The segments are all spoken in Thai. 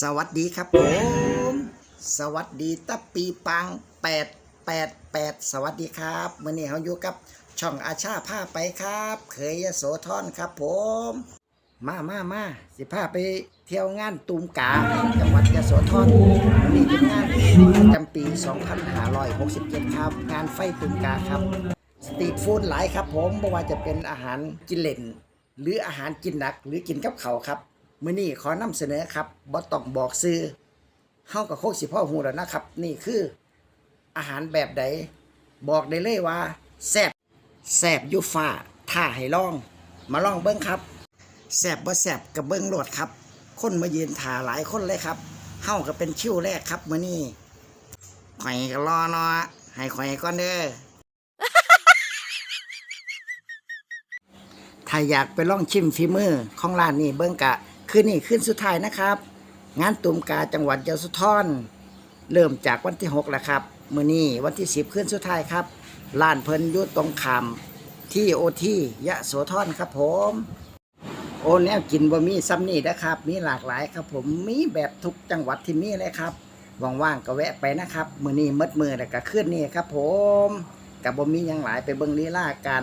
สวัสดีครับผม สวัสดีตะปีปัง 888 สวัสดีครับมื่อนี้เขาอยู่กับช่องอาชาผ้าไปครับ เคยยโสธรครับผม มามามาสิพาไปเที่ยวงานตูมกาจังหวัดยโสธรวันนี้เป็นงานประจำปี 2567 ครับ งานไฟตูมกาครับ สตรีทฟู้ดหลายครับผมไม่ว่าจะเป็นอาหารกินเล่น หรืออาหารกินหนักหรือกินกับเขาครับ มื้อนี้ขอนำเสนอครับบ่ต้องบอกซื้อเฮากับโคกสิพ่อหูแล้วนะครับ นี่คืออาหารแบบใดบอกได้เลยว่าแซ่บแซ่บอยูฟ้าถ้าให้ลอง มาลองเบิ้งครับแซ่บบ่แซ่บกับเบิ้งโหลดครับ คนมายืนถ่าหลายคนเลยครับเฮาก็เป็นคิวแรกครับมื้อนี้ข่อยก็รอเนาะให้ข่อยก่อนเด้อถ้าอยากไปลองชิมฝีมือของร้านนี้เบิ้งกะ คืนนี้คืนสุดท้ายนะครับ งานตุมกาจังหวัดยะโสธรเริ่มจากวันที่6แล้วครับมื้อนี้วันที่ 10คืนสุดท้ายครับร้านเพิ่นยู่ตรงขามที่โอที่ยะโสธรครับผม โอแนวกินบ่มีซ้ำนี่นะครับ มีหลากหลายครับผมมีแบบทุกจังหวัดที่มีเลยครับว่างๆก็แวะไปนะครับมื้อนี้หมดมือแล้วก็คืนนี้ครับ ผมกับบ่มีหยังหลายไปเบิ่งลีลากัน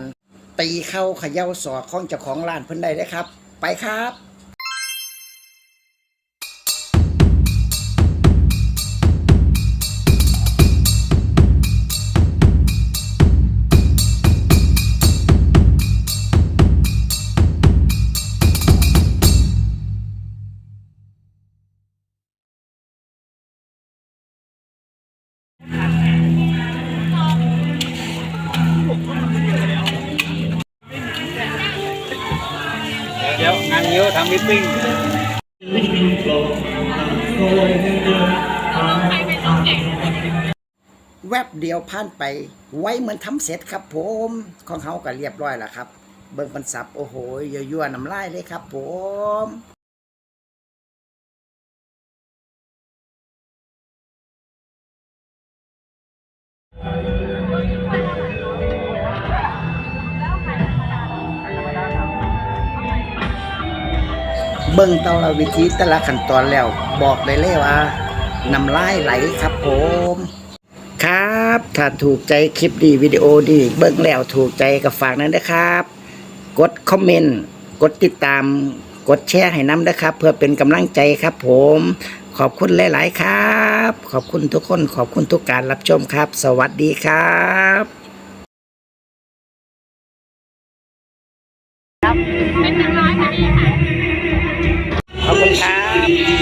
ตีเข้าเขย่าสอกของเจ้าของร้านเพิ่นได้เลยครับ ไปครับ เยวงานนิ้วทำมิทติ้งแวบเดียวผ่านไป ไว้เหมือนทำเสร็จครับผมของเขาก็เรียบร้อยแล้วครับ เบิ่งบรรสับ โอ้โหยั่วๆน้ำลายเลยครับผม เบิ่งเตาละวิธีแต่ละขั้นตอนแล้ว บอกได้เลยว่าน้ำลายไหลครับผม ครับถ้าถูกใจคลิปดีวิดีโอดี เบิ่งแล้วถูกใจกับฝากนั้นนะครับ กดคอมเมนต์กดติดตาม กดแชร์ให้น้ำนะครับ เพื่อเป็นกำลังใจครับผม ขอบคุณหลาย ๆ ครับ ขอบคุณทุกคน ขอบคุณทุกการรับชมครับ สวัสดีครับเป็นหนึ่งร้อยพอดีค่ะ up.